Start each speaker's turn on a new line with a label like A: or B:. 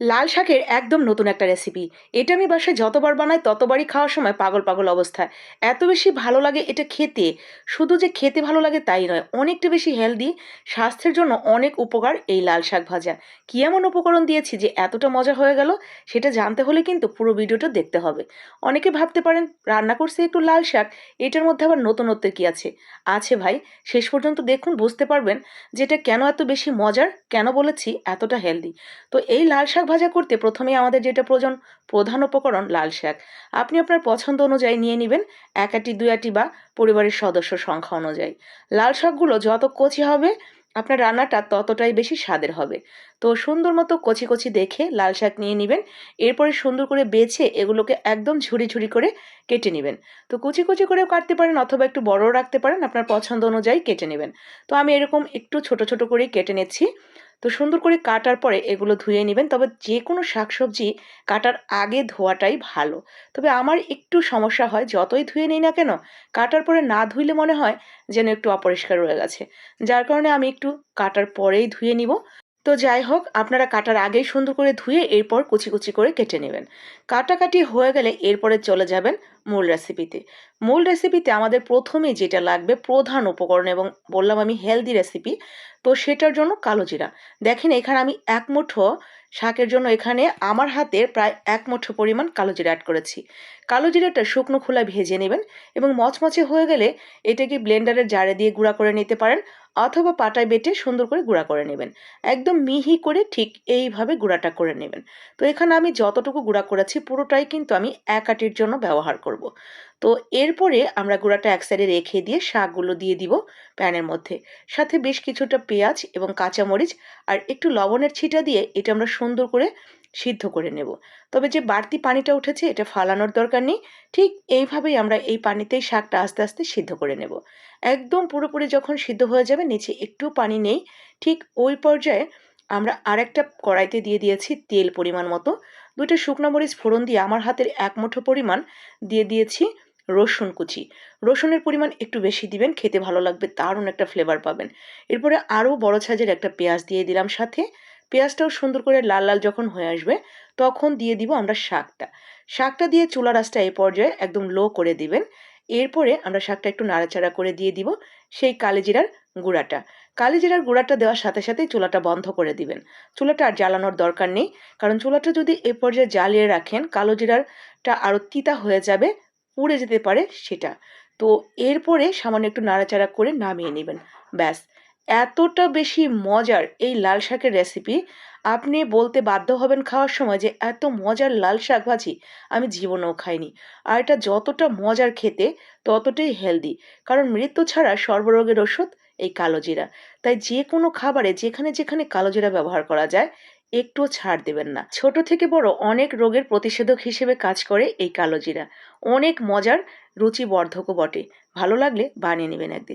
A: লাল শাকের একদম নতুন একটা রেসিপি এটা আমি বাসায় যতবার বানাই, ততবারই খাওয়ার সময় পাগল পাগল অবস্থায় এত বেশি ভালো লাগে এটা খেতে। শুধু যে খেতে ভালো লাগে তাই নয়, অনেকটা বেশি হেলদি স্বাস্থ্যের জন্য অনেক উপকার এই লাল শাক ভাজা। কী এমন উপকরণ দিয়েছি যে এতটা মজা হয়ে গেল, সেটা জানতে হলে কিন্তু পুরো ভিডিওটা দেখতে হবে। অনেকে ভাবতে পারেন, রান্না করছে একটু লাল শাক, এটার মধ্যে আবার নতুনত্বের কী আছে? আছে ভাই, শেষ পর্যন্ত দেখুন, বুঝতে পারবেন যে এটা কেন এত বেশি মজার, কেন বলেছি এতটা হেলদি তো এই লাল শাক ভাজা করতে প্রথমেই আমাদের যেটা প্রয়োজন, প্রধান উপকরণ লাল শাক। আপনি আপনার পছন্দ অনুযায়ী নিয়ে নেবেন এক আটি, দুই আটি বা পরিবারের সদস্য সংখ্যা অনুযায়ী। লাল শাকগুলো যত কচি হবে, আপনার রান্নাটা ততটাই বেশি স্বাদের হবে। তো সুন্দর মতো কচি কচি দেখে লাল শাক নিয়ে নেবেন। এরপরে সুন্দর করে বেছে এগুলোকে একদম ঝুড়ি ঝুড়ি করে কেটে নেবেন। তো কুচি কুচি করেও কাটতে পারেন অথবা একটু বড়ও রাখতে পারেন, আপনার পছন্দ অনুযায়ী কেটে নেবেন। তো আমি এরকম একটু ছোট ছোট করেই কেটে নিচ্ছি। তো সুন্দর করে কাটার পরে এগুলো ধুয়ে নেবেন। তবে যে কোনো শাকসবজি কাটার আগে ধোয়াটাই ভালো। তবে আমার একটু সমস্যা হয়, যতই ধুয়ে নিই না কেন, কাটার পরে না ধুইলে মনে হয় যেন একটু অপরিষ্কার রয়ে গেছে। যার কারণে আমি একটু কাটার পরেই ধুয়ে নিব। তো যাই হোক, আপনারা কাটার আগেই সুন্দর করে ধুয়ে এরপর কুচি কুচি করে কেটে নেবেন। কাটাকাটি হয়ে গেলে এরপরে চলে যাবেন মূল রেসিপিতে মূল রেসিপিতে আমাদের প্রথমেই যেটা লাগবে প্রধান উপকরণ এবং বললাম আমি হেলদি রেসিপি তো সেটার জন্য কালো জিরা। দেখেন এখানে আমি এক মুঠো শাকের জন্য এখানে আমার হাতে প্রায় এক মুঠো পরিমাণ কালো জিরা অ্যাড করেছি। কালো জিরাটা শুকনো খোলা ভেজে নেবেন এবং মচমচে হয়ে গেলে এটাকে ব্লেন্ডারের জারে দিয়ে গুঁড়া করে নিতে পারেন অথবা পাটায় বেটে সুন্দর করে গুঁড়া করে নেবেন। একদম মিহি করে ঠিক এইভাবে গুঁড়াটা করে নেবেন। তো এখানে আমি যতটুকু গুঁড়া করেছি পুরোটাই কিন্তু আমি এক আটির জন্য ব্যবহার করব। তো এরপরে আমরা গুঁড়াটা এক সাইডে রেখে দিয়ে শাকগুলো দিয়ে দিব প্যানের মধ্যে। সাথে বেশ কিছুটা পেঁয়াজ এবং কাঁচামরিচ আর একটু লবণের ছিটা দিয়ে এটা আমরা সুন্দর করে সিদ্ধ করে নেব। তবে যে বাড়তি পানিটা উঠেছে এটা ফালানোর দরকার নেই। ঠিক এইভাবেই আমরা এই পানিতেই শাকটা আস্তে আস্তে সিদ্ধ করে নেব। একদম পুরোপুরি যখন সিদ্ধ হয়ে যাবে, নিচে একটু পানি নেই। ঠিক ওই পর্যায়ে আমরা আরেকটা কড়াইতে দিয়ে দিয়েছি তেল পরিমাণ মতো। দুটো শুকনো মরিচ ফোড়ন দিয়ে আমার হাতের এক মুঠো পরিমাণ দিয়ে দিয়েছি রসুন কুচি। রসুনের পরিমাণ একটু বেশি দিবেন, খেতে ভালো লাগবে, দারুণ একটা ফ্লেভার পাবেন। এরপরে আরও বড় সাইজের একটা পেঁয়াজ দিয়ে দিলাম সাথে। পেঁয়াজটাও সুন্দর করে লাল লাল যখন হয়ে আসবে, তখন দিয়ে দিব আমরা শাকটা। শাকটা দিয়ে চুলা রাসটা এই পর্যায়ে একদম লো করে দিবেন। এরপরে আমরা শাকটা একটু নাড়াচাড়া করে দিয়ে দিব সেই কালিজিরার গুঁড়াটা। কালিজিরার গুঁড়াটা দেওয়ার সাথে সাথেই চুলাটা বন্ধ করে দিবেন। চুলাটা আর জ্বালানোর দরকার নেই, কারণ চুলাটা যদি এ পর্যায়ে জ্বালিয়ে রাখেন কালো জিরারটা আরও তিতা হয়ে যাবে, পুড়ে যেতে পারে সেটা। তো এরপরে সামান্য একটু নাড়াচাড়া করে নামিয়ে নেবেন। ব্যাস, এতটা বেশি মজার এই লাল শাকের রেসিপি, আপনি বলতে বাধ্য হবেন খাওয়ার সময় যে এত মজার লাল শাক ভাজি আমি জীবনেও খাইনি। আর এটা যতটা মজার খেতে, ততটাই হেলদি। কারণ মৃত্যু ছাড়া সর্বরোগের ওষুধ এই কালো জিরা। তাই যে কোনো খাবারে যেখানে যেখানে কালো জিরা ব্যবহার করা যায় একটুও ছাড় দেবেন না। ছোট থেকে বড় অনেক রোগের প্রতিষেধক হিসেবে কাজ করে এই কালো জিরা। অনেক মজার, রুচিবর্ধকও বটে। ভালো লাগলে বানিয়ে নেবেন একদিন।